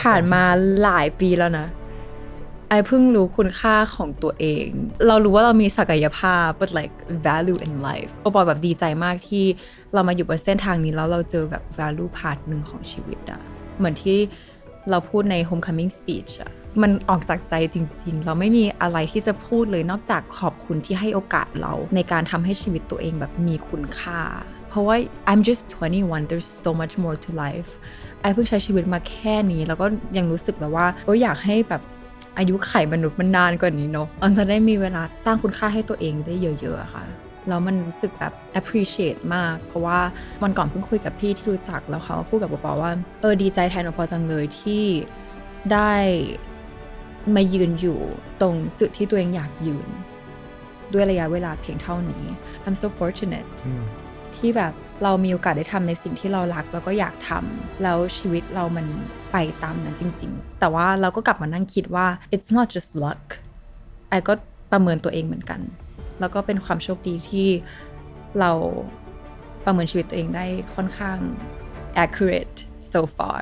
ผ่านมาหลายปีแล้วนะ ไอเพิ่งรู้คุณค่าของตัวเอง เรารู้ว่าเรามีศักยภาพ but like value in life โอปอแบบดีใจมากที่เรามาอยู่บนเส้นทางนี้แล้วเราเจอแบบ value part หนึ่งของชีวิตอะเหมือนที่เราพูดใน homecoming speech อะมันออกจากใจจริง ๆ เราไม่มีอะไรที่จะพูดเลยนอกจากขอบคุณที่ให้โอกาสเรา ในการทำให้ชีวิตตัวเองแบบมีคุณค่า เพราะว่า I'm just 21 there's so much more to life ไอเพิ่งใช้ชีวิตมาแค่นี้ แล้วก็ยังรู้สึกแล้วว่าโอ้อยากให้แบบอายุไขมนุษย์มันนานกว่านี้เนาะมันจะได้มีเวลาสร้างคุณค่าให้ตัวเองได้เยอะๆค่ะแล้วมันรู้สึกแบบ appreciate มาก เพราะว่าวันก่อนเพิ่งคุยกับพี่ที่รู้จักแล้วเขาพูดกับปอปอว่า เออดีใจแทนอปอจังเลยที่ได้มายืนอยู่ตรงจุดที่ตัวเองอยากยืน ด้วยระยะเวลาเพียงเท่านี้ I'm so fortunate ที่แบบเรามีโอกาสได้ทำในสิ่งที่เรารักแล้วก็อยากทำแล้วชีวิตเรามันไปตามนั้นจริง ๆ แต่ว่าเราก็กลับมานั่งคิดว่า it's not just luck ไอก็ประเมินตัวเองเหมือนกัน แล้วก็เป็นความโชคดีที่เราประเมินชีวิตตัวเองได้ค่อนข้าง accurate so far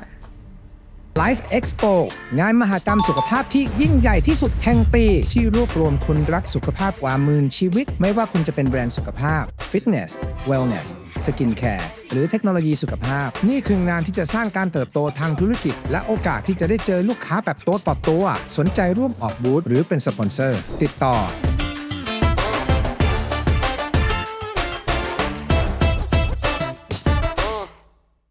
Life Expo งานมหกรรมสุขภาพที่ยิ่งใหญ่ที่สุดแห่งปี ที่รวบรวมคนรักสุขภาพกว่าหมื่นชีวิต ไม่ว่าคุณจะเป็นแบรนด์สุขภาพ Fitness Wellness Skin Care หรือเทคโนโลยีสุขภาพ นี่คืองานที่จะสร้างการเติบโตทางธุรกิจ และโอกาสที่จะได้เจอลูกค้าแบบตัวต่อตัว สนใจร่วมออกบูธหรือเป็นสปอนเซอร์ ติดต่อ